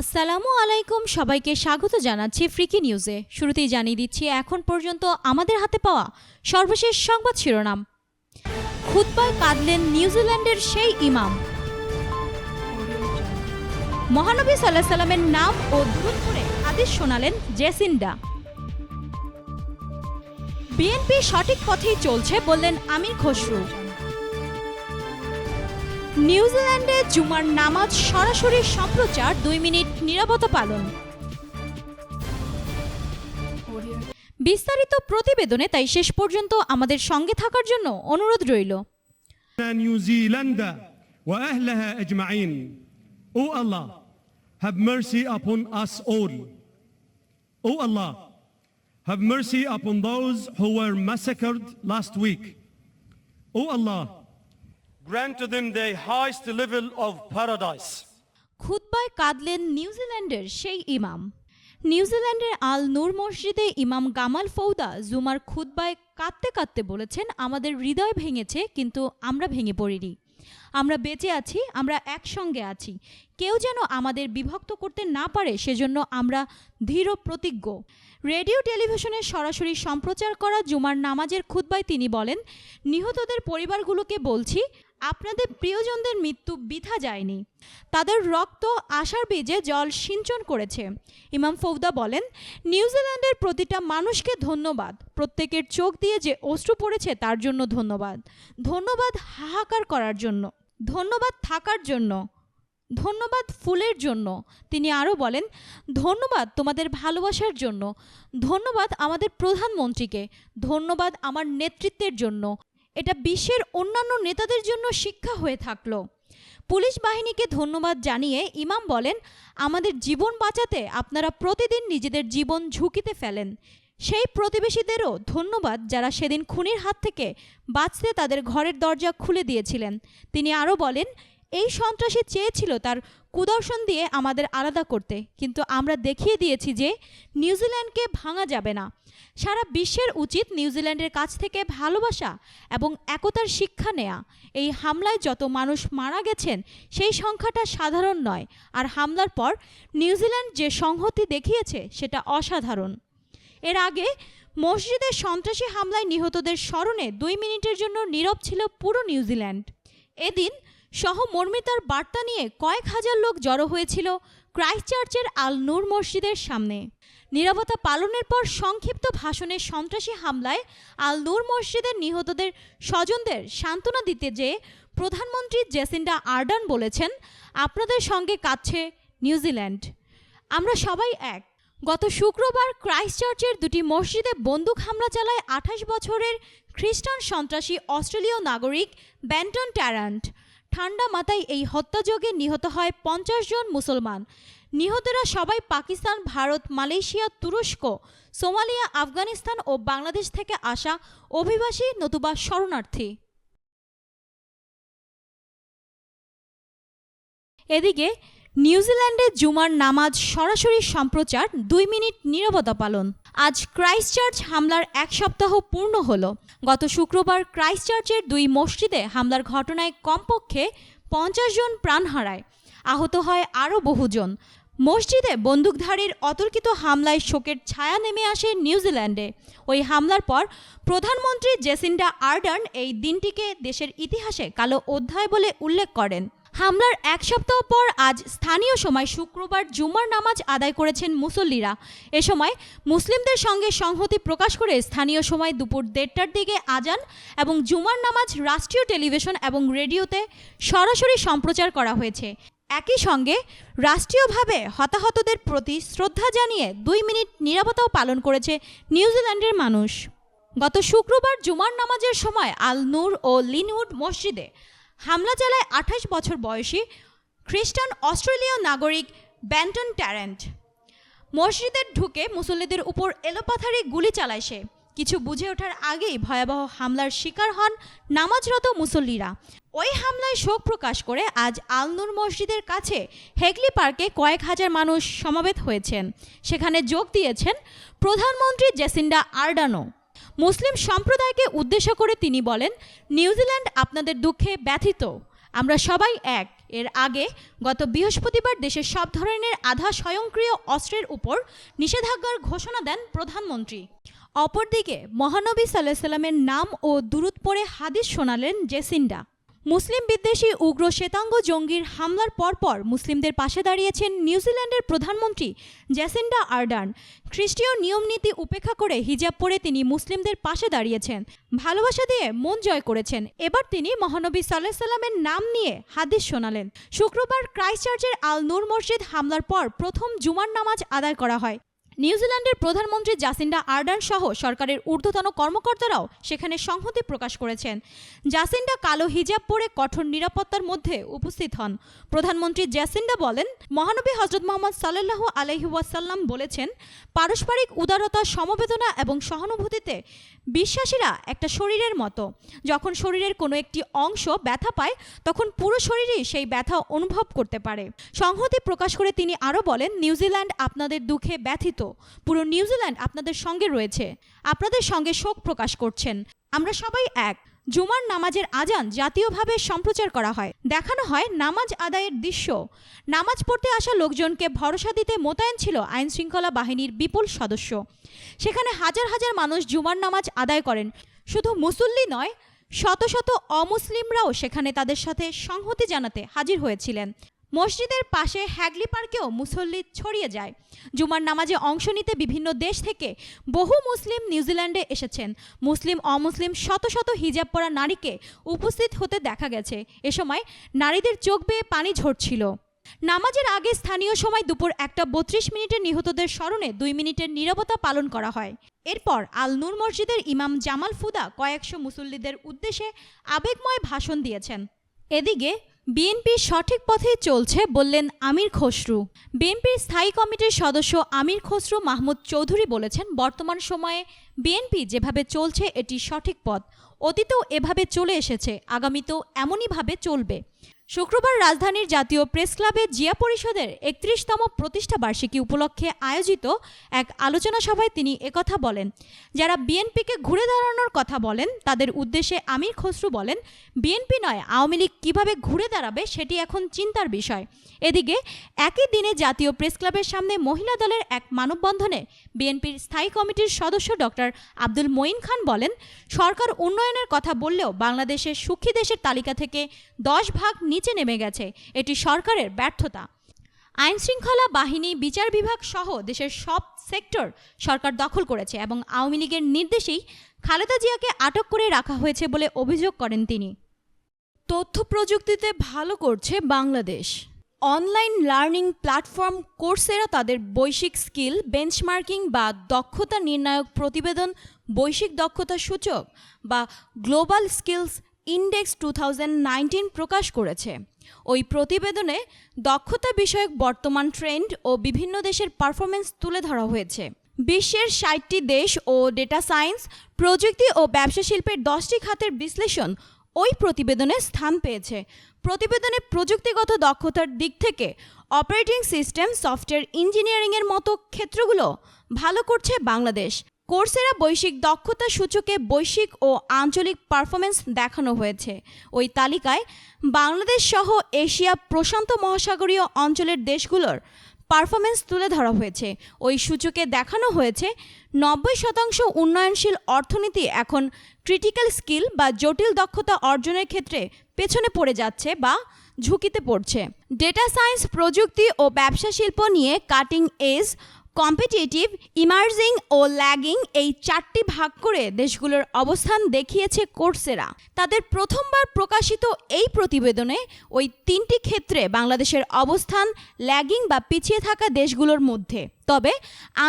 আসসালামু আলাইকুম। সবাইকে স্বাগত জানাচ্ছি ফ্রিকি নিউজে। শুরুতেই জানিয়ে দিচ্ছি, এখন পর্যন্ত আমাদের হাতে পাওয়া সর্বশেষ সংবাদ শিরোনাম। খুতবায় কাঁদলেন নিউজিল্যান্ডের সেই ইমাম। মহানবী সাল্লাহ সাল্লামের নাম ও দুরূদ করে আদেশ শোনালেন জেসিন্ডা। বিএনপি সঠিক পথেই চলছে বললেন আমির খসরু। নিউজিল্যান্ডে জুমার নামাজ সরাসরি সম্প্রচার দুই মিনিট নিরাপত্তা পালন বিস্তারিত প্রতিবেদনে তাই শেষ পর্যন্ত আমাদের সঙ্গে থাকার জন্য অনুরোধ রইল نيوزيلندا وأهلها أجمعين O Allah have mercy upon us all O Allah have mercy upon those who were massacred last week O Allah grant to them the highest level of paradise. খুতবায় কাঁদলেন নিউজিল্যান্ডের সেই ইমাম। নিউজিল্যান্ডের আল নূর মসজিদে ইমাম গামাল ফৌদা জুমার খুতবায় কাঁদতে কাঁদতে বলেছেন, আমাদের হৃদয় ভেঙেছে, কিন্তু আমরা ভেঙে পড়িনি। আমরা বেঁচে আছি, আমরা একসঙ্গে আছি। কেউ যেন আমাদের বিভক্ত করতে না পারে, সেজন্য আমরা ধীর প্রতিজ্ঞ। রেডিও টেলিভিশনে সরাসরি সম্প্রচার করা জুমার নামাজের খুতবায় তিনি বলেন, নিহতদের পরিবারগুলোকে বলছি আপনাদের প্রিয়জনদের মৃত্যু বৃথা যায়নি। তাদের রক্ত আশার বীজে জল সিঞ্চন করেছে। ইমাম ফৌদা বলেন নিউজিল্যান্ডের প্রতিটা মানুষকে ধন্যবাদ। প্রত্যেকের চোখ দিয়ে যে অশ্রু পড়েছে তার জন্য ধন্যবাদ। ধন্যবাদ হাহাকার করার জন্য, ধন্যবাদ থাকার জন্য, ধন্যবাদ ফুলের জন্য। তিনি আরও বলেন, ধন্যবাদ তোমাদের ভালোবাসার জন্য, ধন্যবাদ আমাদের প্রধানমন্ত্রীকে, ধন্যবাদ আমার নেতৃত্বের জন্য এটা বিশ্বের অন্যান্য নেতাদের জন্য শিক্ষা হয়ে থাকল। পুলিশ বাহিনীকে ধন্যবাদ জানিয়ে ইমাম বলেন, আমাদের জীবন বাঁচাতে আপনারা প্রতিদিন নিজেদের জীবন ঝুঁকিতে ফেলেন। সেই প্রতিবেশীদেরও ধন্যবাদ যারা সেদিন খুনির হাত থেকে বাঁচতে তাদের ঘরের দরজা খুলে দিয়েছিলেন। তিনি আরও বলেন এই সন্ত্রাসী চেয়েছিল তার কুদর্শন দিয়ে আমাদের আলাদা করতে। কিন্তু আমরা দেখিয়ে দিয়েছি যে নিউজিল্যান্ডকে ভাঙা যাবে না। সারা বিশ্বের উচিত নিউজিল্যান্ডের কাছ থেকে ভালোবাসা এবং একতার শিক্ষা নেয়া। এই হামলায় যত মানুষ মারা গেছেন, সেই সংখ্যাটা সাধারণ নয়। আর হামলার পর নিউজিল্যান্ড যে সংহতি দেখিয়েছে, সেটা অসাধারণ। এর আগে মসজিদের সন্ত্রাসী হামলায় নিহতদের স্মরণে দুই মিনিটের জন্য নীরব ছিল পুরো নিউজিল্যান্ড এদিন সহমর্মিতার বার্তা নিয়ে কয়েক হাজার লোক জড়ো হয়েছিল ক্রাইস্টচার্চের আল নূর মসজিদের সামনে। নিরাপত্তা পালনের পর সংক্ষিপ্ত ভাষণে সন্ত্রাসী হামলায় আল নূর মসজিদের নিহতদের স্বজনদের সান্ত্বনা দিতে যে প্রধানমন্ত্রী জেসিন্ডা আর্ডান বলেছেন, আপনাদের সঙ্গে কাঁদছে নিউজিল্যান্ড আমরা সবাই এক। গত শুক্রবার ক্রাইস্টচার্চের দুটি মসজিদে বন্দুক হামলা চালায় আঠাশ বছরের খ্রিস্টান সন্ত্রাসী অস্ট্রেলীয় নাগরিক ব্যান্টন ট্যারান্ট। ঠান্ডা মাথায় এই হত্যাযোগে নিহত হয় পঞ্চাশ জন মুসলমান। নিহতরা সবাই পাকিস্তান, ভারত, মালয়েশিয়া, তুরস্ক, সোমালিয়া, আফগানিস্তান ও বাংলাদেশ থেকে আসা অভিবাসী নতুবা শরণার্থী। এদিকে নিউজিল্যান্ডে জুমার নামাজ সরাসরি সম্প্রচার দুই মিনিট নীরবতা পালন। আজ ক্রাইস্টচার্চ হামলার এক সপ্তাহ পূর্ণ হল। গত শুক্রবার ক্রাইস্টচার্চের দুই মসজিদে হামলার ঘটনায় কমপক্ষে পঞ্চাশ জন প্রাণ হারায়। আহত হয় আরও বহুজন। মসজিদে বন্দুকধারীর অতর্কিত হামলায় শোকের ছায়া নেমে আসে নিউজিল্যান্ডে। ওই হামলার পর প্রধানমন্ত্রী জেসিন্ডা আর্ডার্ন এই দিনটিকে দেশের ইতিহাসে কালো অধ্যায় বলে উল্লেখ করেন। হামলার এক সপ্তাহ পর আজ স্থানীয় সময় শুক্রবার জুমার নামাজ আদায় করেছেন মুসল্লিরা। এ সময় মুসলিমদের সঙ্গে সংহতি প্রকাশ করে স্থানীয় সময় দুপুর দেড়টার দিকে আজান এবং জুমার নামাজ রাষ্ট্রীয় টেলিভিশন এবং রেডিওতে সরাসরি সম্প্রচার করা হয়েছে। একই সঙ্গে রাষ্ট্রীয়ভাবে হতাহতদের প্রতি শ্রদ্ধা জানিয়ে দুই মিনিট নিরাপত্তাও পালন করেছে নিউজিল্যান্ডের মানুষ। গত শুক্রবার জুমার নামাজের সময় আল নূর ও লিনউড মসজিদে হামলা চালায় আঠাশ বছর বয়সী খ্রিস্টান অস্ট্রেলীয় নাগরিক ব্যান্টন ট্যারেন্ট। মসজিদের ঢুকে মুসল্লিদের উপর এলোপাথারি গুলি চালায় সে। কিছু বুঝে ওঠার আগেই ভয়াবহ হামলার শিকার হন নামাজরত মুসল্লিরা। ওই হামলায় শোক প্রকাশ করে আজ আলনুর মসজিদের কাছে হেগলি পার্কে কয়েক হাজার মানুষ সমাবেত হয়েছেন। সেখানে যোগ দিয়েছেন প্রধানমন্ত্রী জেসিন্ডা আর্ডানো। মুসলিম সম্প্রদায়কে উদ্দেশ্য করে তিনি বলেন নিউজিল্যান্ড আপনাদের দুঃখে ব্যথিত। আমরা সবাই এক। এর আগে গত বৃহস্পতিবার দেশের সব ধরনের আধা স্বয়ংক্রিয় অস্ত্রের উপর নিষেধাজ্ঞার ঘোষণা দেন প্রধানমন্ত্রী। অপরদিকে মহানবী সাল্লাহ সাল্লামের নাম ও দূরত পরে হাদিস শোনালেন জেসিন্ডা। মুসলিম বিদ্বেষী উগ্র শ্বেতাঙ্গ জঙ্গির হামলার পরপর মুসলিমদের পাশে দাঁড়িয়েছেন নিউজিল্যান্ডের প্রধানমন্ত্রী জ্যাসিন্ডা আর্ডার্ন। খ্রিস্টীয় নিয়মনীতি উপেক্ষা করে হিজাব পরে তিনি মুসলিমদের পাশে দাঁড়িয়েছেন। ভালোবাসা দিয়ে মন জয় করেছেন। এবার তিনি মহানবী সাল্লাহ সাল্লামের নাম নিয়ে হাদিস শোনালেন। শুক্রবার ক্রাইস্টচার্চের আল নূর মসজিদ হামলার পর প্রথম জুমার নামাজ আদায় করা হয়। নিউজিল্যান্ডের প্রধানমন্ত্রী জাসিন্ডা আর্ডার্ন সহ সরকারের ঊর্ধ্বতন কর্মকর্তারাও সেখানে সংহতি প্রকাশ করেছেন। জাসিন্ডা কালো হিজাব পরে কঠোর নিরাপত্তার মধ্যে উপস্থিত হন। প্রধানমন্ত্রী জাসিন্ডা বলেন, মহানবী হজরত মোহাম্মদ সাল্লাহ আলহি ওয়াসাল্লাম বলেছেন, পারস্পরিক উদারতা, সমবেদনা এবং সহানুভূতিতে বিশ্বাসীরা একটা শরীরের মতো। যখন শরীরের কোনো একটি অংশ ব্যথা পায়, তখন পুরো শরীরই সেই ব্যথা অনুভব করতে পারে। সংহতি প্রকাশ করে তিনি আরও বলেন, নিউজিল্যান্ড আপনাদের দুঃখে ব্যথিত। পুরো নিউজিল্যান্ড আপনাদের সঙ্গে রয়েছে। আপনাদের সঙ্গে শোক প্রকাশ করছেন। আমরা সবাই এক। জুমার নামাজের আজান জাতীয়ভাবে সম্প্রচার করা হয়। দেখানো হয় নামাজ আদায়ের দৃশ্য। নামাজ পড়তে আসা লোকজনকে ভরসা দিতে মোতায়েন ছিল আইন শৃঙ্খলা বাহিনীর বিপুল সদস্য। সেখানে হাজার হাজার মানুষ জুমার নামাজ আদায় করেন। শুধু মুসল্লি নয়, শত শত অমুসলিমরাও সেখানে তাদের সাথে সংহতি জানাতে হাজির হয়েছিলেন। মসজিদের পাশে হ্যাগলি পার্কেও মুসল্লি ছড়িয়ে যায়। জুমার নামাজে অংশ নিতে বিভিন্ন দেশ থেকে বহু মুসলিম নিউজিল্যান্ডে এসেছেন। মুসলিম, অমুসলিম, শত শত হিজাব পরা নারীকে উপস্থিত হতে দেখা গেছে। এ সময় নারীদের চোখ বেয়ে পানি ঝরছিল। নামাজের আগে স্থানীয় সময় দুপুর একটা বত্রিশ মিনিটে নিহতদের স্মরণে দুই মিনিটের নীরবতা পালন করা হয়। এরপর আল নূর মসজিদের ইমাম জামাল ফুদা কয়েকশো মুসল্লিদের উদ্দেশ্যে আবেগময় ভাষণ দিয়েছেন। এদিকে বিএনপি সঠিক পথে চলছে বললেন আমির খসরু। বিএনপির স্থায়ী কমিটির সদস্য আমির খসরু মাহমুদ চৌধুরী বলেছেন, বর্তমান সময়ে বিএনপি যেভাবে চলছে এটি সঠিক পথ, অতীতেও এভাবে চলে এসেছে, আগামীতেও এমনইভাবে চলবে। শুক্রবার রাজধানীর জাতীয় প্রেস ক্লাবে জিয়া পরিষদের একত্রিশতম প্রতিষ্ঠা বার্ষিকী উপলক্ষে আয়োজিত এক আলোচনা সভায় তিনি একথা বলেন। যারা বিএনপিকে ঘুরে দাঁড়ানোর কথা বলেন, তাদের উদ্দেশ্যে আমির খসরু বলেন, বিএনপি নয়, আওয়ামী লীগ কীভাবে ঘুরে দাঁড়াবে সেটি এখন চিন্তার বিষয়। এদিকে, একই দিনে জাতীয় প্রেস ক্লাবের সামনে মহিলা দলের এক মানববন্ধনে বিএনপির স্থায়ী কমিটির সদস্য ডক্টর আব্দুল মঈন খান বলেন, সরকার উন্নয়নের কথা বললেও বাংলাদেশের সুখী দেশের তালিকা থেকে দশ ভাগ নিচে নেমে গেছে। এটি সরকারের ব্যর্থতা। আইন শৃঙ্খলা বাহিনী, বিচার বিভাগ সহ দেশের সব সেক্টর সরকার দখল করেছে এবং আওয়ামী লীগের নির্দেশেই খালেদা জিয়াকে আটক করে রাখা হয়েছে বলে অভিযোগ করেন তিনি। তথ্য প্রযুক্তিতে ভালো করছে Bangladesh. Online learning platform Coursera তাদের বৈশ্বিক স্কিল, বেঞ্চমার্কিং বা দক্ষতা নির্ণায়ক প্রতিবেদন, বৈশ্বিক দক্ষতা সূচক বা গ্লোবাল স্কিলস ইন্ডেক্স টু প্রকাশ করেছে। ওই প্রতিবেদনে দক্ষতা বিষয়ক বর্তমান ট্রেন্ড ও বিভিন্ন দেশের পারফরমেন্স তুলে ধরা হয়েছে। বিশ্বের ষাটটি দেশ ও ডেটা সায়েন্স প্রযুক্তি ও ব্যবসা শিল্পের দশটি খাতের বিশ্লেষণ ওই প্রতিবেদনে স্থান পেয়েছে। প্রতিবেদনে প্রযুক্তিগত দক্ষতার দিক থেকে অপারেটিং সিস্টেম সফটওয়্যার ইঞ্জিনিয়ারিংয়ের মতো ক্ষেত্রগুলো ভালো করছে বাংলাদেশ। কোর্সেরা বৈশ্বিক দক্ষতা সূচকে বৈশ্বিক ও আঞ্চলিক পারফরমেন্স দেখানো হয়েছে। ওই তালিকায় বাংলাদেশ সহ এশিয়া প্রশান্ত মহাসাগরীয় অঞ্চলের দেশগুলোর পারফরমেন্স তুলে ধরা হয়েছে। ওই সূচকে দেখানো হয়েছে নব্বই শতাংশ উন্নয়নশীল অর্থনীতি এখন ক্রিটিক্যাল স্কিল বা জটিল দক্ষতা অর্জনের ক্ষেত্রে পেছনে পড়ে যাচ্ছে বা ঝুঁকিতে পড়ছে। ডেটা সায়েন্স প্রযুক্তি ও ব্যবসা শিল্প নিয়ে কাটিং এজ কম্পিটিটিভ, ইমার্জিং ও ল্যাগিং এই চারটি ভাগ করে দেশগুলোর অবস্থান দেখিয়েছে কোর্সেরা। তাদের প্রথমবার প্রকাশিত এই প্রতিবেদনে ওই তিনটি ক্ষেত্রে বাংলাদেশের অবস্থান, ল্যাগিং বা পিছিয়ে থাকা দেশগুলোর মধ্যে। তবে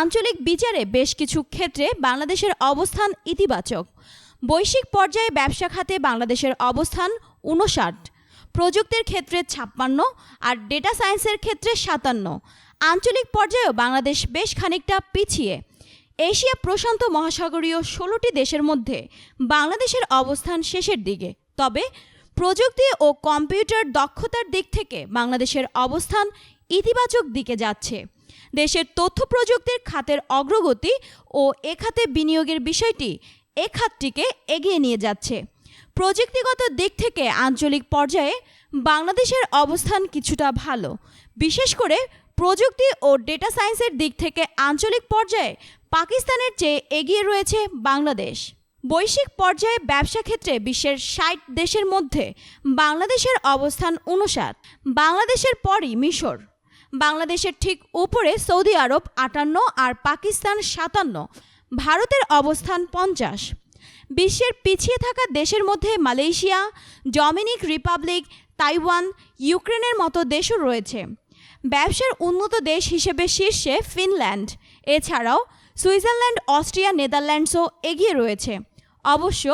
আঞ্চলিক বিচারে বেশ কিছু ক্ষেত্রে বাংলাদেশের অবস্থান ইতিবাচক। বৈশ্বিক পর্যায়ে ব্যবসা খাতে বাংলাদেশের অবস্থান উনষাট প্রযুক্তির ক্ষেত্রে ছাপ্পান্ন আর ডেটা সায়েন্সের ক্ষেত্রে সাতান্ন। আঞ্চলিক পর্যায়েও বাংলাদেশ বেশ খানিকটা পিছিয়ে। এশিয়া প্রশান্ত মহাসাগরীয় ষোলোটি দেশের মধ্যে বাংলাদেশের অবস্থান শেষের দিকে। তবে প্রযুক্তি ও কম্পিউটার দক্ষতার দিক থেকে বাংলাদেশের অবস্থান ইতিবাচক দিকে যাচ্ছে। দেশের তথ্য প্রযুক্তির খাতের অগ্রগতি ও এ খাতে বিনিয়োগের বিষয়টি এ খাতটিকে এগিয়ে নিয়ে যাচ্ছে। প্রযুক্তিগত দিক থেকে আঞ্চলিক পর্যায়ে বাংলাদেশের অবস্থান কিছুটা ভালো, বিশেষ করে প্রযুক্তি ও ডেটা সায়েন্সের দিক থেকে আঞ্চলিক পর্যায়ে পাকিস্তানের চেয়ে এগিয়ে রয়েছে বাংলাদেশ। বৈশ্বিক পর্যায়ে ব্যবসা ক্ষেত্রে বিশ্বের ষাট দেশের মধ্যে বাংলাদেশের অবস্থান উনষাট। বাংলাদেশের পরই মিশর। বাংলাদেশের ঠিক উপরে সৌদি আরব আটান্ন আর পাকিস্তান সাতান্ন। ভারতের অবস্থান পঞ্চাশ। বিশ্বের পিছিয়ে থাকা দেশের মধ্যে মালয়েশিয়া, ডমিনিক রিপাবলিক, তাইওয়ান, ইউক্রেনের মতো দেশও রয়েছে। ব্যবসার উন্নত দেশ হিসেবে শীর্ষে ফিনল্যান্ড। এছাড়াও সুইজারল্যান্ড, অস্ট্রিয়া, নেদারল্যান্ডসও এগিয়ে রয়েছে। অবশ্য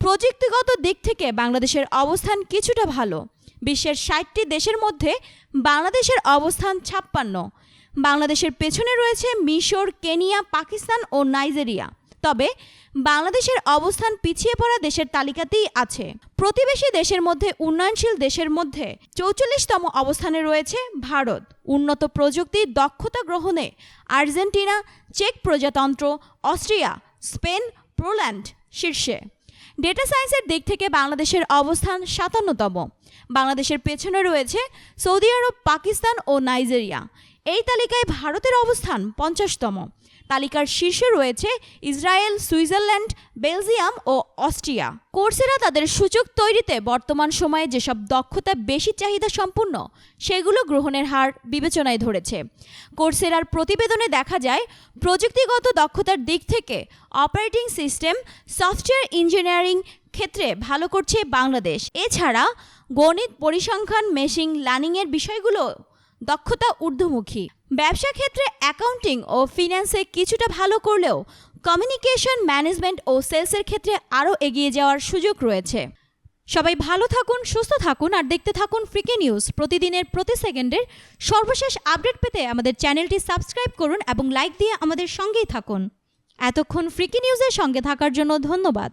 প্রযুক্তিগত দিক থেকে বাংলাদেশের অবস্থান কিছুটা ভালো। বিশ্বের ষাটটি দেশের মধ্যে বাংলাদেশের অবস্থান ছাপ্পান্ন। বাংলাদেশের পেছনে রয়েছে মিশর, কেনিয়া, পাকিস্তান ও নাইজেরিয়া। তবে বাংলাদেশের অবস্থান পিছিয়ে পড়া দেশের তালিকাতেই আছে। প্রতিবেশী দেশের মধ্যে, উন্নয়নশীল দেশের মধ্যে চৌচল্লিশতম অবস্থানে রয়েছে ভারত। উন্নত প্রযুক্তি, দক্ষতা গ্রহণে আর্জেন্টিনা, চেক প্রজাতন্ত্র, অস্ট্রিয়া, স্পেন, পোল্যান্ড শীর্ষে। ডেটা সায়েন্সের দিক থেকে বাংলাদেশের অবস্থান সাতান্নতম। বাংলাদেশের পেছনে রয়েছে সৌদি আরব, পাকিস্তান ও নাইজেরিয়া। এই তালিকায় ভারতের অবস্থান পঞ্চাশতম। তালিকার শীর্ষে রয়েছে ইসরায়েল, সুইজারল্যান্ড, বেলজিয়াম ও অস্ট্রিয়া। কোর্সেরা তাদের সূচক তৈরিতে বর্তমান সময়ে যেসব দক্ষতা বেশি চাহিদা সম্পূর্ণ, সেগুলো গ্রহণের হার বিবেচনায় ধরেছে। কোর্সেরার প্রতিবেদনে দেখা যায়, প্রযুক্তিগত দক্ষতার দিক থেকে অপারেটিং সিস্টেম, সফটওয়্যার ইঞ্জিনিয়ারিং ক্ষেত্রে ভালো করছে বাংলাদেশ। এছাড়া গণিত, পরিসংখ্যান, মেশিন, লার্নিংয়ের বিষয়গুলো দক্ষতা ঊর্ধ্বমুখী। ব্যবসা ক্ষেত্রে অ্যাকাউন্টিং ও ফিন্যান্সে কিছুটা ভালো করলেও কমিউনিকেশন ম্যানেজমেন্ট ও সেলসের ক্ষেত্রে আরও এগিয়ে যাওয়ার সুযোগ রয়েছে। সবাই ভালো থাকুন, সুস্থ থাকুন আর দেখতে থাকুন ফ্রিকে নিউজ প্রতিদিনের প্রতি সেকেন্ডের সর্বশেষ আপডেট পেতে আমাদের চ্যানেলটি সাবস্ক্রাইব করুন এবং লাইক দিয়ে আমাদের সঙ্গেই থাকুন। এতক্ষণ ফ্রিকি নিউজের সঙ্গে থাকার জন্য ধন্যবাদ।